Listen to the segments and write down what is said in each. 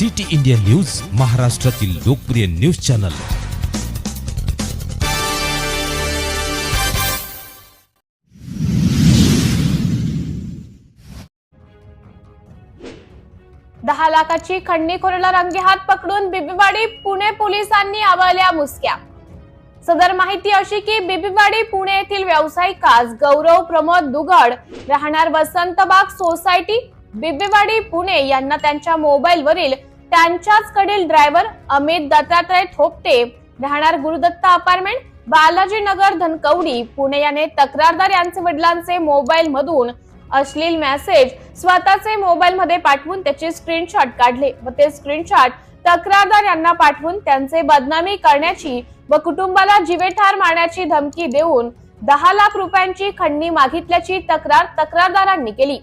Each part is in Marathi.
सिटी इंडिया न्यूज महाराष्ट्रातील लोकप्रिय न्यूज चॅनल. दहा लाखाची खंडणीखोराला रंगेहात पकडून बिबीवाडी पुणे पोलिसांनी आवळल्या मुसक्या. सदर माहिती अशी की बिबीवाडी पुणे येथील व्यावसायिकास गौरव प्रमोद दुगड राहणार वसंतबाग सोसायटी बिबीवाडी पुणे यांना त्यांच्या मोबाईलवरील त्यांच्याचकडील त्यांच्याच कडील ड्रायव्हर अमित दत्तात्रय थोपटे राहणार गुरुदत्ता अपार्टमेंट बालाजी नगर धनकवडी पुणे याने तक्रारदार यांचे वडिलांचे मोबाईल मधून अश्लील मेसेज स्वतःचे मोबाईल मध्ये पाठवून त्याचे स्क्रीनशॉट काढले व ते स्क्रीनशॉट तक्रारदार यांना पाठवून त्यांचे बदनामी करण्याची व कुटुंबाला जीवेठार मारण्याची धमकी देऊन दहा लाख रुपयांची खंडणी मागितल्याची तक्रार तक्रारदारांनी केली.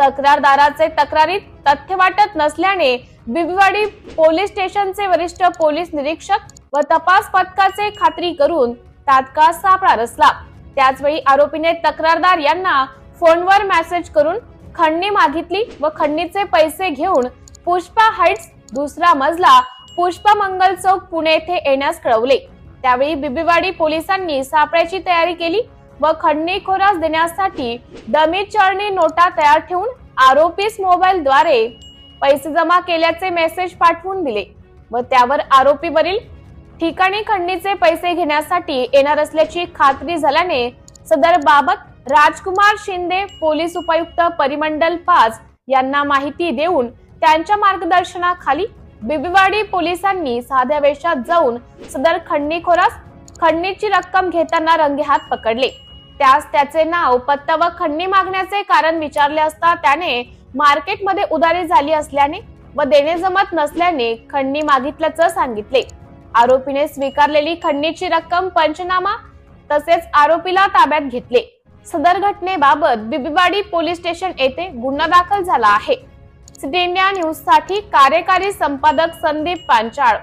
तक्रारदाराचे तक्रारीत तथ्य वाटत नसल्याने बिबीवाडी पोलीस स्टेशनचे वरिष्ठ पोलीस निरीक्षक व तपास पथकाचे खात्री करून तात्काळ सापळा रचला. त्याचवेळी आरोपीने तक्रारदार यांना फोनवर मेसेज करून खंडणी मागितली व खंडणीचे पैसे घेऊन पुष्पा हाइट्स दुसरा मजला पुष्पा मंगल चौक पुणे येथे येण्यास कळवले. त्यावेळी बिबीवाडी पोलिसांनी सापळ्याची तयारी केली व खंडणीखोरास देण्यासाठी डमी चळणी नोटा तयार ठेवून आरोपीस मोबाईलद्वारे पैसे जमा केल्याचे मेसेज पाठवून दिले व त्यावर आरोपीवरील ठिकाणी खंडणीचे पैसे घेण्यासाठी येणार असल्याची खात्री झाल्याने सदर बाबत राजकुमार शिंदे पोलीस उपायुक्त परिमंडल पाच यांना माहिती देऊन त्यांच्या मार्गदर्शनाखाली बिबीवाडी पोलिसांनी साध्या वेशात जाऊन सदर खंडणीखोरास खंडणीची रक्कम घेताना रंगेहात पकडले. त्यास त्याचे नाव पत्ता व खंडणी मागण्याचे कारण विचारले असता त्याने मार्केटमध्ये उधारी झाली असल्याने व देणे जमत नसल्याने खंडणी मागितल्याचं सांगितले. आरोपीने स्वीकारलेली खंडणीची रक्कम पंचनामा तसेच आरोपीला ताब्यात घेतले. सदर घटनेबाबत बिबीवाडी पोलीस स्टेशन येथे गुन्हा दाखल झाला आहे. सिटी इंडिया न्यूजसाठी कार्यकारी संपादक संदीप पांचाळ.